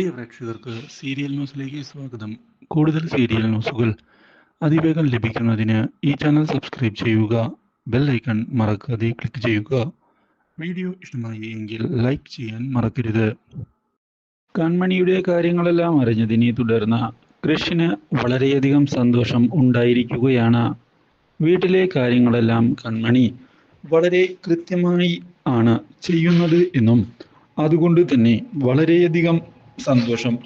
പ്രിയ പ്രേക്ഷകർക്ക് സീരിയൽ ന്യൂസിലേക്ക് സ്വാഗതം. കൂടുതൽ സീരിയൽ ന്യൂസുകൾ അതിവേഗം ലഭിക്കുന്നതിന് ഈ ചാനൽ സബ്സ്ക്രൈബ് ചെയ്യുക ബെൽ ഐക്കൺ മറക്കാതെ ക്ലിക്ക് ചെയ്യുക. വീഡിയോ ഇഷ്ടമായി എങ്കിൽ ലൈക്ക് ചെയ്യാൻ മറക്കരുത്. കൺമണിയുടെ കാര്യങ്ങളെല്ലാം അറിഞ്ഞതിനെ തുടർന്ന് കൃഷിന് വളരെയധികം സന്തോഷം ഉണ്ടായിരിക്കുകയാണ്. വീട്ടിലെ കാര്യങ്ങളെല്ലാം കൺമണി വളരെ കൃത്യമായി ആണ് ചെയ്യുന്നത് എന്നും അതുകൊണ്ട് തന്നെ വളരെയധികം സന്തോഷം.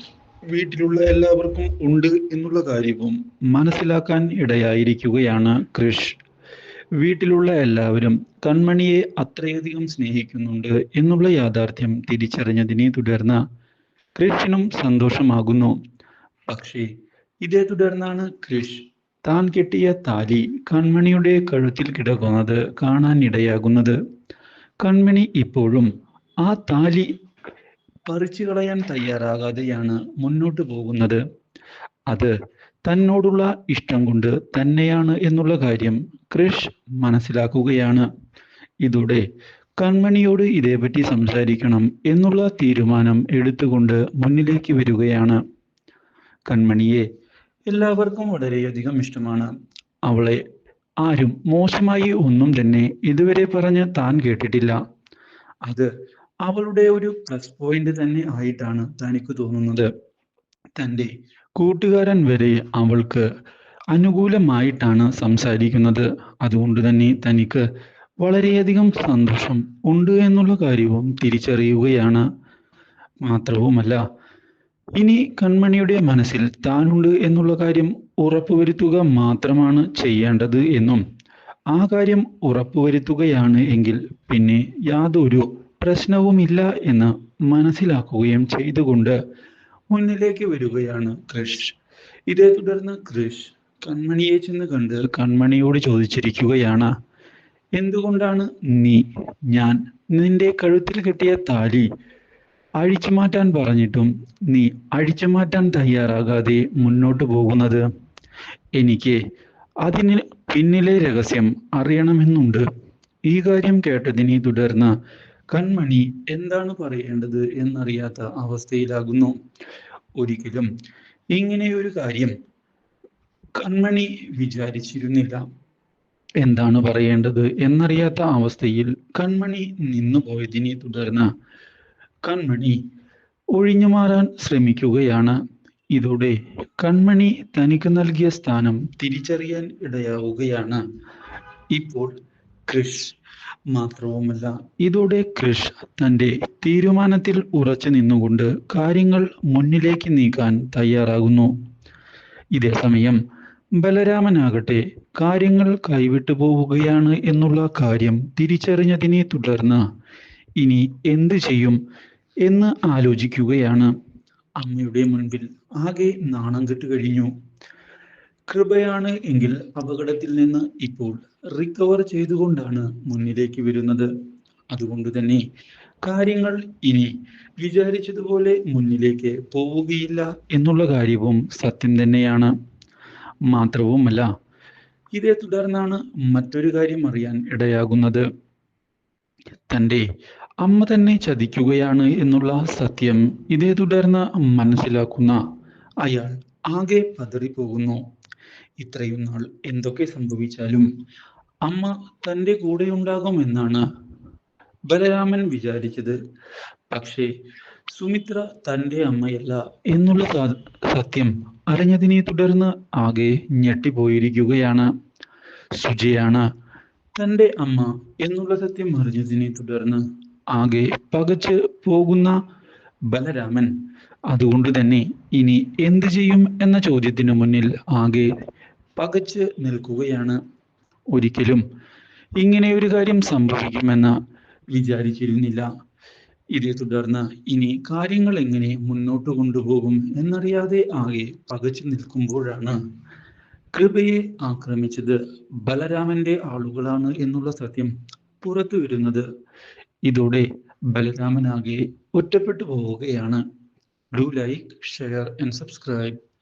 വീട്ടിലുള്ള എല്ലാവർക്കും ഉണ്ട് എന്നുള്ള കാര്യവും മനസ്സിലാക്കാൻ ഇടയായിരിക്കുകയാണ് കൃഷ്. വീട്ടിലുള്ള എല്ലാവരും കൺമണിയെ അത്രയധികം സ്നേഹിക്കുന്നുണ്ട് എന്നുള്ള യാഥാർത്ഥ്യം തിരിച്ചറിഞ്ഞതിനെ തുടർന്ന് കൃഷിനും സന്തോഷമാകുന്നു. പക്ഷേ ഇതേ തുടർന്നാണ് കൃഷ് താൻ കെട്ടിയ താലി കൺമണിയുടെ കഴുത്തിൽ കിടക്കുന്നത് കാണാൻ ഇടയാകുന്നത്. കൺമണി ഇപ്പോഴും ആ താലി പറിച്ചു കളയാൻ തയ്യാറാകാതെയാണ് മുന്നോട്ട് പോകുന്നത്. അത് തന്നോടുള്ള ഇഷ്ടം കൊണ്ട് തന്നെയാണ് എന്നുള്ള കാര്യം ക്രിഷ് മനസ്സിലാക്കുകയാണ്. ഇതോടെ കൺമണിയോട് ഇതേപറ്റി സംസാരിക്കണം എന്നുള്ള തീരുമാനം എടുത്തുകൊണ്ട് മുന്നിലേക്ക് വരികയാണ്. കൺമണിയെ എല്ലാവർക്കും വളരെയധികം ഇഷ്ടമാണ്. അവളെ ആരും മോശമായി ഒന്നും തന്നെ ഇതുവരെ പറഞ്ഞ് താൻ കേട്ടിട്ടില്ല. അത് അവളുടെ ഒരു പ്ലസ് പോയിന്റ് തന്നെ ആയിട്ടാണ് തനിക്ക് തോന്നുന്നത്. തന്റെ കൂട്ടുകാരൻ വരെ അവൾക്ക് അനുകൂലമായിട്ടാണ് സംസാരിക്കുന്നത്. അതുകൊണ്ട് തന്നെ തനിക്ക് വളരെയധികം സന്തോഷം ഉണ്ട് എന്നുള്ള കാര്യവും തിരിച്ചറിയുകയാണ്. മാത്രവുമല്ല ഇനി കൺമണിയുടെ മനസ്സിൽ താനുണ്ട് എന്നുള്ള കാര്യം ഉറപ്പുവരുത്തുക മാത്രമാണ് ചെയ്യേണ്ടത് എന്നും ആ കാര്യം ഉറപ്പുവരുത്തുകയാണ് എങ്കിൽ പിന്നെ യാതൊരു പ്രശ്നവുമില്ല എന്ന് മനസ്സിലാക്കുകയും ചെയ്തുകൊണ്ട് മുന്നിലേക്ക് വരികയാണ് കൃഷ്. ഇതേ തുടർന്ന് കൃഷ് കൺമണിയെ ചെന്ന് കണ്ട് കൺമണിയോട് ചോദിച്ചിരിക്കുകയാണ് എന്തുകൊണ്ടാണ് നീ ഞാൻ നിന്റെ കഴുത്തിൽ കിട്ടിയ താലി അഴിച്ചു മാറ്റാൻ പറഞ്ഞിട്ടും നീ അഴിച്ചു മാറ്റാൻ തയ്യാറാകാതെ മുന്നോട്ട് പോകുന്നത്? എനിക്ക് അതിന് പിന്നിലെ രഹസ്യം അറിയണമെന്നുണ്ട്. ഈ കാര്യം കേട്ടതിനെ തുടർന്ന് കൺമണി എന്താണ് പറയേണ്ടത് എന്നറിയാത്ത അവസ്ഥയിലാകുന്നു. ഒരിക്കലും. ഇങ്ങനെയൊരു കാര്യം കൺമണി വിചാരിച്ചിരുന്നില്ല. എന്താണ് പറയേണ്ടത് എന്നറിയാത്ത അവസ്ഥയിൽ കൺമണി നിന്നു പോയതിനെ തുടർന്ന് കൺമണി ഒഴിഞ്ഞു മാറാൻ ശ്രമിക്കുകയാണ്. ഇതോടെ കൺമണി തനിക്ക് നൽകിയ സ്ഥാനം തിരിച്ചറിയാൻ ഇടയാവുകയാണ്. ഇപ്പോൾ കൃഷ് മാത്രവുമല്ല. ഇതോടെ ക്രിഷ് തന്റെ തീരുമാനത്തിൽ ഉറച്ചു നിന്നുകൊണ്ട് കാര്യങ്ങൾ മുന്നിലേക്ക് നീക്കാൻ തയ്യാറാകുന്നു. ഇതേ സമയം ബലരാമനാകട്ടെ കാര്യങ്ങൾ കൈവിട്ടു പോവുകയാണ് എന്നുള്ള കാര്യം തിരിച്ചറിഞ്ഞതിനെ തുടർന്ന് ഇനി എന്ത് ചെയ്യും എന്ന് ആലോചിക്കുകയാണ്. അമ്മയുടെ മുൻപിൽ ആകെ നാണം കെട്ട് കഴിഞ്ഞു. കൃപയാണ് എങ്കിൽ അപകടത്തിൽ നിന്ന് ഇപ്പോൾ റിക്കവർ ചെയ്തുകൊണ്ടാണ് മുന്നിലേക്ക് വരുന്നത്. അതുകൊണ്ട് തന്നെ കാര്യങ്ങൾ ഇനി വിചാരിച്ചതുപോലെ മുന്നിലേക്ക് പോവുകയില്ല എന്നുള്ള കാര്യവും സത്യം തന്നെയാണ്. മാത്രവുമല്ല ഇതേ തുടർന്നാണ് മറ്റൊരു കാര്യം അറിയാൻ ഇടയാകുന്നത്. തന്റെ അമ്മ തന്നെ ചതിക്കുകയാണ് എന്നുള്ള സത്യം ഇതേ തുടർന്ന് മനസ്സിലാക്കുന്ന അയാൾ ആകെ പതറിപ്പോകുന്നു. ഇത്രയും നാൾ എന്തൊക്കെ സംഭവിച്ചാലും അമ്മ തന്റെ കൂടെ ഉണ്ടാകുമെന്നാണ് ബലരാമൻ വിചാരിച്ചത്. പക്ഷേ സുമിത്ര തന്റെ അമ്മയല്ല എന്നുള്ള സത്യം അറിഞ്ഞതിനെ തുടർന്ന് ആകെ ഞെട്ടിപ്പോയിരിക്കുകയാണ്. സുജയാണ് തന്റെ അമ്മ എന്നുള്ള സത്യം അറിഞ്ഞതിനെ തുടർന്ന് ആകെ പകച്ച് പോകുന്ന ബലരാമൻ. അതുകൊണ്ട് തന്നെ ഇനി എന്ത് ചെയ്യും എന്ന ചോദ്യത്തിന് മുന്നിൽ ആകെ പകച്ച് നിൽക്കുകയാണ് ഒരിക്കലും. ഇങ്ങനെ ഒരു കാര്യം സംഭവിക്കുമെന്ന് വിചാരിച്ചിരുന്നില്ല. ഇതേ തുടർന്ന് ഇനി കാര്യങ്ങൾ എങ്ങനെ മുന്നോട്ട് കൊണ്ടുപോകും എന്നറിയാതെ ആകെ പകച്ചു നിൽക്കുമ്പോഴാണ് കൃപയെ ആക്രമിച്ചത്. ബലരാമന്റെ ആളുകളാണ് എന്നുള്ള സത്യം പുറത്തു വരുന്നത്. ഇതോടെ ബലരാമനാകെ ഒറ്റപ്പെട്ടു പോവുകയാണ്. Do like share and subscribe